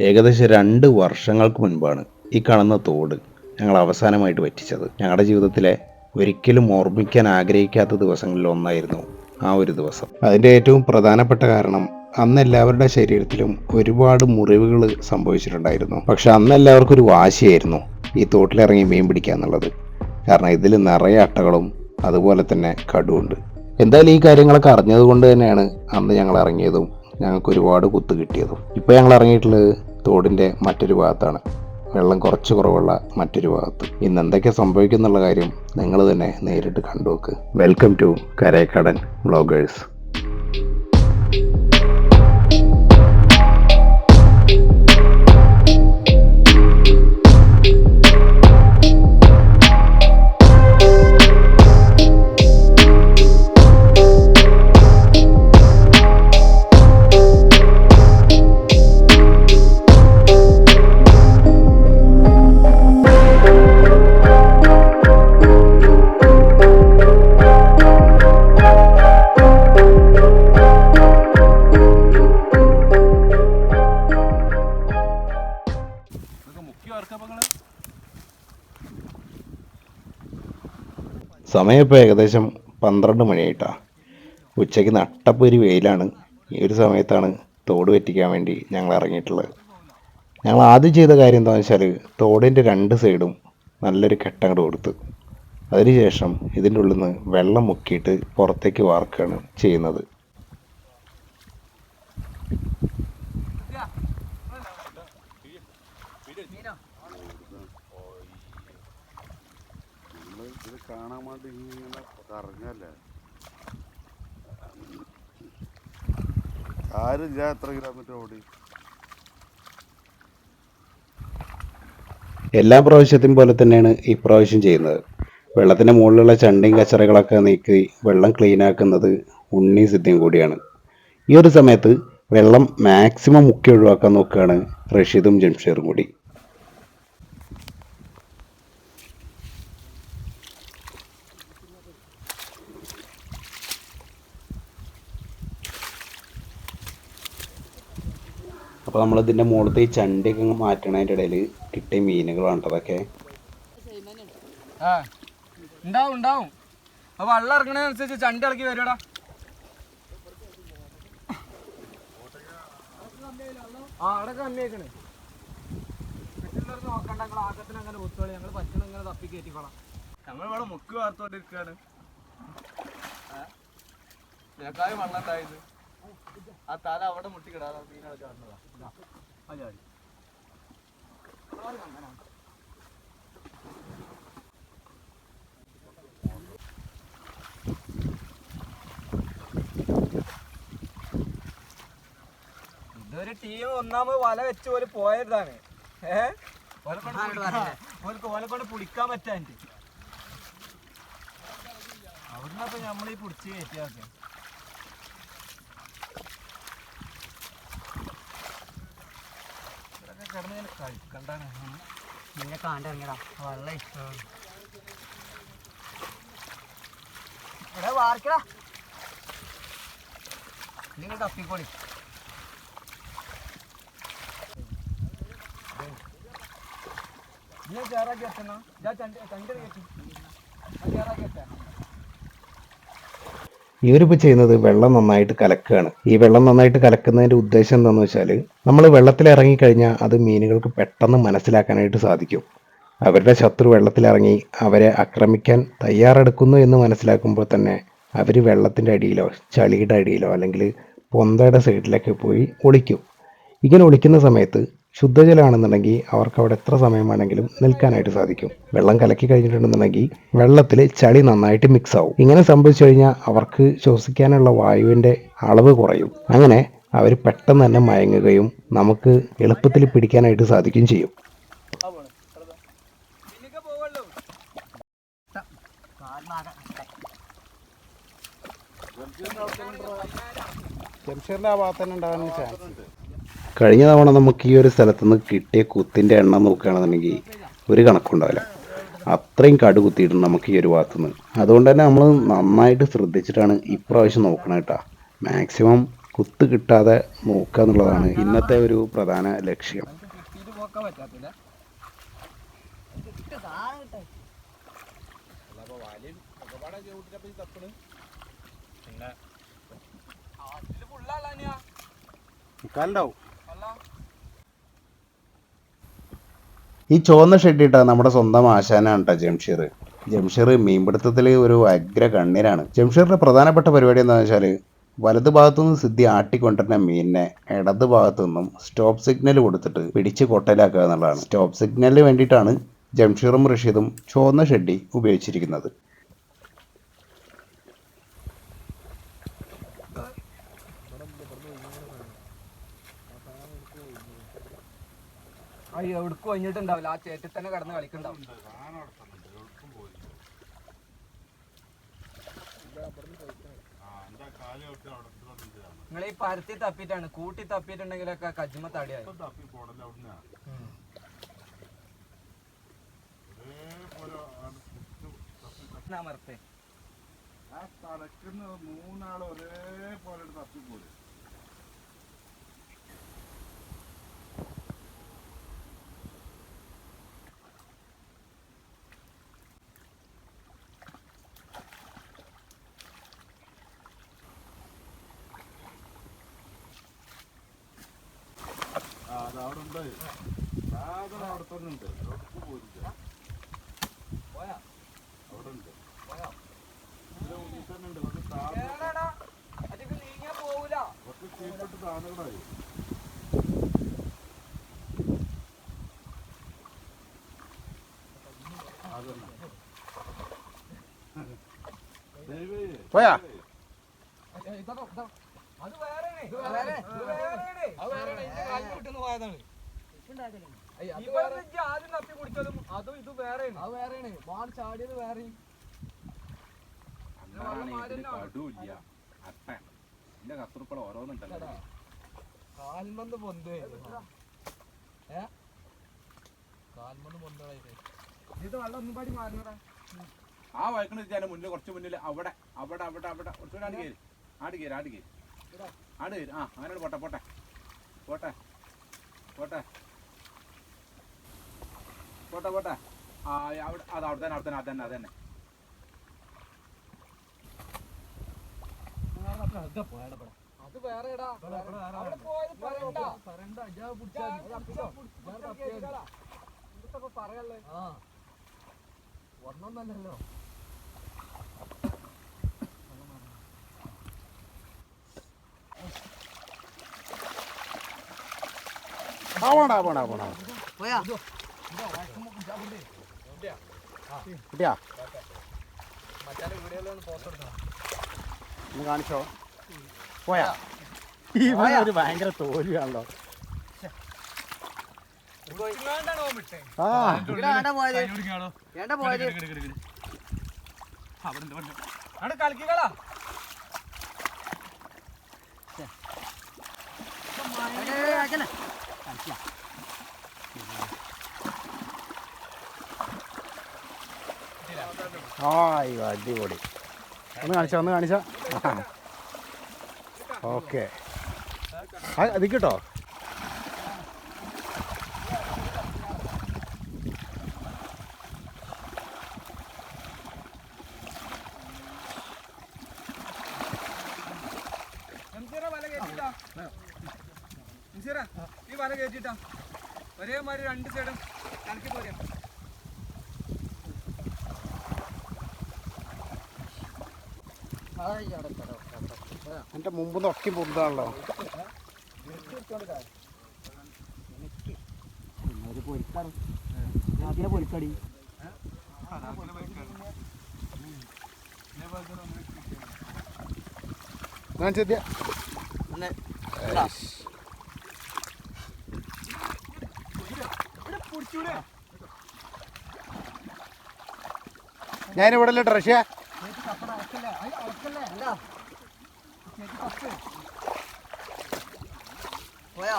ഏകദേശം രണ്ട് വർഷങ്ങൾക്ക് മുൻപാണ് ഈ കാണുന്ന തോട് ഞങ്ങൾ അവസാനമായിട്ട് വറ്റിച്ചത് ഞങ്ങളുടെ ജീവിതത്തിലെ ഒരിക്കലും ഓർമ്മിക്കാൻ ആഗ്രഹിക്കാത്ത ദിവസങ്ങളിൽ ഒന്നായിരുന്നു ആ ഒരു ദിവസം. അതിന്റെ ഏറ്റവും പ്രധാനപ്പെട്ട കാരണം അന്ന് എല്ലാവരുടെ ശരീരത്തിലും ഒരുപാട് മുറിവുകൾ സംഭവിച്ചിട്ടുണ്ടായിരുന്നു. പക്ഷെ അന്ന് എല്ലാവർക്കും ഒരു വാശിയായിരുന്നു ഈ തോട്ടിലിറങ്ങി മീൻ പിടിക്കുക എന്നുള്ളത്. കാരണം ഇതിൽ നിറയെ അട്ടകളും അതുപോലെ തന്നെ കടുവുണ്ട്. എന്തായാലും ഈ കാര്യങ്ങളൊക്കെ അറിഞ്ഞത് കൊണ്ട് തന്നെയാണ് അന്ന് ഞങ്ങൾ ഇറങ്ങിയതും ഞങ്ങൾക്ക് ഒരുപാട് കുത്ത് കിട്ടിയതും. ഇപ്പോൾ ഞങ്ങൾ ഇറങ്ങിയിട്ടുള്ളത് തോടിന്റെ മറ്റൊരു ഭാഗത്താണ്. വെള്ളം കുറച്ച് കുറവുള്ള മറ്റൊരു ഭാഗത്ത്. ഇന്ന് എന്തൊക്കെ സംഭവിക്കുന്നുള്ള കാര്യം നിങ്ങൾ തന്നെ നേരിട്ട് കണ്ടുനോക്ക്. വെൽക്കം ടു കരേക്കടൻ വ്ളോഗേഴ്സ് സമയം ഇപ്പോൾ ഏകദേശം പന്ത്രണ്ട് മണിയായിട്ടാണ് ഉച്ചയ്ക്ക് നട്ടപ്പൊരു വെയിലാണ്. ഈ ഒരു സമയത്താണ് തോട് വെറ്റിക്കാൻ വേണ്ടി ഞങ്ങൾ ഇറങ്ങിയിട്ടുള്ളത്. ഞങ്ങൾ ആദ്യം ചെയ്ത കാര്യം എന്താണെന്ന് വെച്ചാൽ തോടിന്റെ രണ്ട് സൈഡും നല്ലൊരു കെട്ടങ്ങട് കൊടുത്തു അതിനുശേഷം ഇതിന്റെ ഉള്ളിൽ നിന്ന് വെള്ളം മുക്കിയിട്ട് പുറത്തേക്ക് വാർക്കുകയാണ് ചെയ്യുന്നത് ഇത് കാണാൻ വേണ്ടി ഇങ്ങനെ കറങ്ങല്ലേ? ആരില്ല എത്ര കിലോമീറ്റർ ഓടി? എല്ലാ പ്രാവശ്യത്തെയും പോലെ തന്നെയാണ് ഈ പ്രാവശ്യം ചെയ്യുന്നത്. വെള്ളത്തിന്റെ മുകളിലുള്ള ചണ്ടിയും കച്ചറകളൊക്കെ നീക്കി വെള്ളം ക്ലീൻ ആക്കുന്നത് ഉണ്ണി സിദ്ധിയും കൂടിയാണ്. ഈ ഒരു സമയത്ത് വെള്ളം മാക്സിമം മുക്കി ഒഴിവാക്കാൻ നോക്കുകയാണ് റഷീദും ജംഷീറും കൂടി. അപ്പോൾ നമ്മളിതിന്റെ മുകളിലത്തെ ഈ ചണ്ടിയൊക്കെ അങ്ങ് മാറ്റണതിന്റെ ഇടയിൽ കിട്ടിയ മീനുകളാണ് അതൊക്കെ. ആ ഉണ്ടാവും ഉണ്ടാവും. അപ്പൊ വെള്ളം ഇറങ്ങണതനുസരിച്ച് ചണ്ടി ഇളക്കി വരുവാടാ ആ അവിടെ കമ്മിയാക്കണേ നോക്കണ്ട ഞങ്ങൾ അങ്ങനെ ഞങ്ങൾ പറ്റുന്ന ഇങ്ങനെ തപ്പി കയറ്റിക്കോളാം. ഞങ്ങൾ ഇവിടെ മുക്ക് വാർത്തോണ്ടിരിക്കാണ്. ഞങ്ങൾക്കായി വെള്ളം ഉണ്ടായത് ആ തല അവിടെ മുട്ടിക്കിടാ മീനുകളൊക്കെ അതെ ഇതൊരു ടീം ഒന്നാമത് വല വെച്ച് പോലെ പോയതാണ്. ഏഹ് ഓലെ കൊണ്ട് പിടിക്കാൻ പറ്റാൻ അവിടുന്ന് അപ്പൊ നമ്മളീ പിടിച്ച് കയറ്റിയൊക്കെ കിടന്ന് കളിക്കണ്ടാണ് നിന്നെ കാണ്ടിറങ്ങിയടാ വെള്ളേ. എടാ വാർക്കടാ. നിങ്ങൾ തപ്പിക്കോളി നീ ചേറാക്കി എത്തണ ഞാൻ ചണ്ടി ചണ്ടി കയറ്റി ഞാൻ ചേറാക്കി ഇവരിപ്പോൾ ചെയ്യുന്നത് വെള്ളം നന്നായിട്ട് കലക്കുകയാണ് ഈ വെള്ളം നന്നായിട്ട് കലക്കുന്നതിന്റെ ഉദ്ദേശം എന്താണെന്ന് വെച്ചാൽ നമ്മൾ വെള്ളത്തിൽ ഇറങ്ങിക്കഴിഞ്ഞാൽ അത് മീനുകൾക്ക് പെട്ടെന്ന് മനസ്സിലാക്കാനായിട്ട് സാധിക്കും. അവരുടെ ശത്രു വെള്ളത്തിലിറങ്ങി അവരെ ആക്രമിക്കാൻ തയ്യാറെടുക്കുന്നു എന്ന് മനസ്സിലാക്കുമ്പോൾ തന്നെ അവർ വെള്ളത്തിന്റെ അടിയിലോ ചളിയുടെ അടിയിലോ അല്ലെങ്കിൽ പൊന്തയുടെ സൈഡിലൊക്കെ പോയി ഒളിക്കും. ഇങ്ങനെ ഒളിക്കുന്ന സമയത്ത് ശുദ്ധജലമാണെന്നുണ്ടെങ്കിൽ അവർക്ക് അവിടെ എത്ര സമയം വേണമെങ്കിലും നിൽക്കാനായിട്ട് സാധിക്കും. വെള്ളം കലക്കി കഴിഞ്ഞിട്ടുണ്ടെന്നുണ്ടെങ്കിൽ വെള്ളത്തിൽ ചളി നന്നായിട്ട് മിക്സ് ആവും. ഇങ്ങനെ സംഭവിച്ചു കഴിഞ്ഞാൽ അവർക്ക് ശ്വസിക്കാനുള്ള വായുവിന്റെ അളവ് കുറയും. അങ്ങനെ അവർ പെട്ടെന്ന് തന്നെ മയങ്ങുകയും നമുക്ക് എളുപ്പത്തിൽ പിടിക്കാനായിട്ട് സാധിക്കുകയും ചെയ്യും. ജംഷീറിന്റെ ആ ഭാഗത്ത് തന്നെ ഉണ്ടാകാൻ ചാൻസ് കഴിഞ്ഞ തവണ നമുക്ക് ഈ ഒരു സ്ഥലത്ത് നിന്ന് കിട്ടിയ കുത്തിന്റെ എണ്ണം നോക്കുകയാണെന്നുണ്ടെങ്കിൽ ഒരു കണക്കുണ്ടാവില്ല. അത്രയും കടു കുത്തിയിട്ടുണ്ട് നമുക്ക് ഈ ഒരു ഭാഗത്തുനിന്ന്. അതുകൊണ്ട് തന്നെ നമ്മൾ നന്നായിട്ട് ശ്രദ്ധിച്ചിട്ടാണ് ഇപ്രാവശ്യം നോക്കണം കേട്ടോ. മാക്സിമം കുത്ത് കിട്ടാതെ നോക്കുക എന്നുള്ളതാണ് ഇന്നത്തെ ഒരു പ്രധാന ലക്ഷ്യം. കിട്ടിയിട്ട് ഈ ചുവന്ന ഷെഡിട്ട നമ്മുടെ സ്വന്തം ആശാനാണ് കേട്ടോ ജംഷീർ. ജംഷീർ മീൻപിടുത്തത്തിൽ ഒരു അഗ്ര കണ്ണീരാണ്. ജംഷീറിന്റെ പ്രധാനപ്പെട്ട പരിപാടി എന്താണെന്ന് വെച്ചാൽ വലതു ഭാഗത്തു നിന്ന് സിദ്ധി ആട്ടിക്കൊണ്ടിരുന്ന മീനിനെ ഇടത് ഭാഗത്തു നിന്നും സ്റ്റോപ്പ് സിഗ്നൽ കൊടുത്തിട്ട് പിടിച്ച് കൊട്ടയിലാക്കുക എന്നുള്ളതാണ്. സ്റ്റോപ്പ് സിഗ്നലിന് വേണ്ടിയിട്ടാണ് ജംഷീറും റഷീദും ചുവന്ന ഷെഡി ഉപയോഗിച്ചിരിക്കുന്നത്. അയ്യോ എവിടേക്ക് കഴിഞ്ഞിട്ടുണ്ടാവില്ല ആ ചേറ്റിൽ തന്നെ കിടന്ന് കളിക്കണ്ടാവും നിങ്ങൾ ഈ പരത്തി തപ്പിട്ടാണ് കൂട്ടി തപ്പിയിട്ടുണ്ടെങ്കിലൊക്കെ കജ്മ തടിയായി. അമർത്തേ ആ തലക്കുന്ന മൂന്നാൾ ഒരേപോലെ തപ്പിപ്പോലും അതവിടെ ഉണ്ട് സാധനം അവിടെ തന്നെ ഉണ്ട് എവിടേക്കും പോയില്ല പോയാ അവിടെ ഉണ്ട് പോയാ ഇതിന്റെ ഉള്ളിൽ തന്നെ ഉണ്ട് കുറച്ച് താഴെ കേറടാ. അതിക്ക് നീങ്ങിയാ പോവൂല കുറച്ച് കീഴ്പോട്ട് താണുകളായി പോയാ? അത് വേറെയാണ്. ഇത് വേറെ- ഇത് വേറെയാണ്. ഇവിടുന്ന് ഇജ്ജ് ആദ്യം തപ്പി കുടിക്കലും അതും ഇത് അത് വേറെയാണ്. ചാടിയത് വേറെയും കാൽമന്ത് പൊന്ത്. ഏ കാൽമന്ത് ഇത്. വെള്ളം ഒന്നും പാടി ആ വഴക്കണ വെച്ചാൽ മുന്നിൽ കുറച്ച് മുന്നിൽ അവിടെ അവിടെ അവിടെ അവിടെ. കുറച്ചുകൂടെ ആട് കയറി. ആട് കയറി ആട് കയറി. ആട് കയറി. ആ അങ്ങനെ പോട്ടെ പോട്ടെ. പോട്ടെ. പോട്ടെ. പോട്ടെ പോട്ടെ. ആ അവിടെ അത് അവിടെ തന്നെ അവിടെ തന്നെ അതന്നെ അതന്നെ അത് വേറെടാ. അവിടെ പോയത് പറയണ്ട. പറയണ്ട പിടിച്ചാ പറയല്ലേ? ആ. ഒന്നൊന്നല്ലല്ലോ. പോണാ പോണാ പോണാ പോയാ. കിട്ടിയാ ഒന്ന് കാണിച്ചോ? പോയാ? ഈ ഒരു ഭയങ്കര തോൽവിയാണല്ലോ. ആ. ഏണ്ട പോയത് ഏണ്ട പോയത് അവിടെ കളിക്കളാ അച്ഛനെ ആ അയ്യോ അടിപൊളി. ഒന്ന് കാണിച്ചാ ഒന്ന് കാണിച്ചാ. ഓക്കെ. അത് കിട്ടോ എംസീറ വല കയറ്റിട്ടാ എംസീറ ഈ വല കയറ്റിട്ടാ ഒരേമാതിരി രണ്ട് സൈഡും കണക്കി പോരാ എന്റെ മുമ്പ് നൊക്കി പൊന്താണല്ലോ. പൊലിക്കടി ഞാൻ ചെത്തിയ. ഒന്ന് ഞാനിവിടെ അല്ലേ റഷ്യ? പോയാ?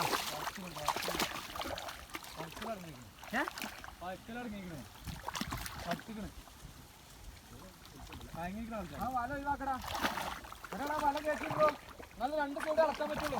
ആ വല ഒഴിവാക്കടാ. വല കയറ്റിട്ടോ നല്ല രണ്ട് കൂടെ അളക്കാൻ പറ്റുള്ളൂ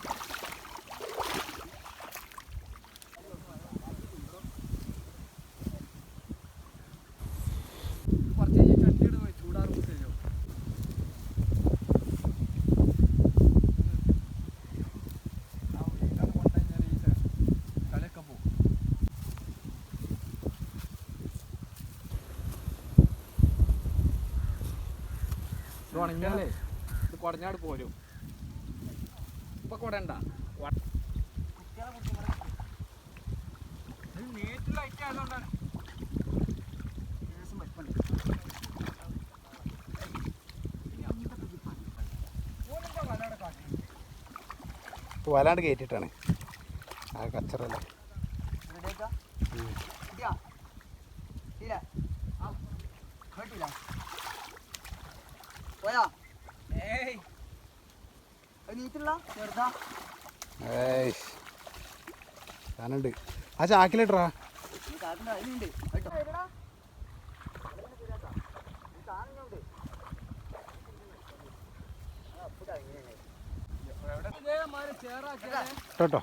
ഉണങ്ങിയാലേ ഇത് കുടഞ്ഞാട് പോരും. ഇപ്പൊ കുടണ്ട. ആയതുകൊണ്ടാണ്. വലാണ്ട് കയറ്റിട്ടാണ് ആ കച്ചറല്ല. ഇല്ല ആ കേട്ടില്ല. പോയാ? ഏയ്. നീറ്റില്ല? ചെറുതാ. ഏയ്. സാധനമുണ്ട് ആ അതിനുണ്ട് കേട്ടോ.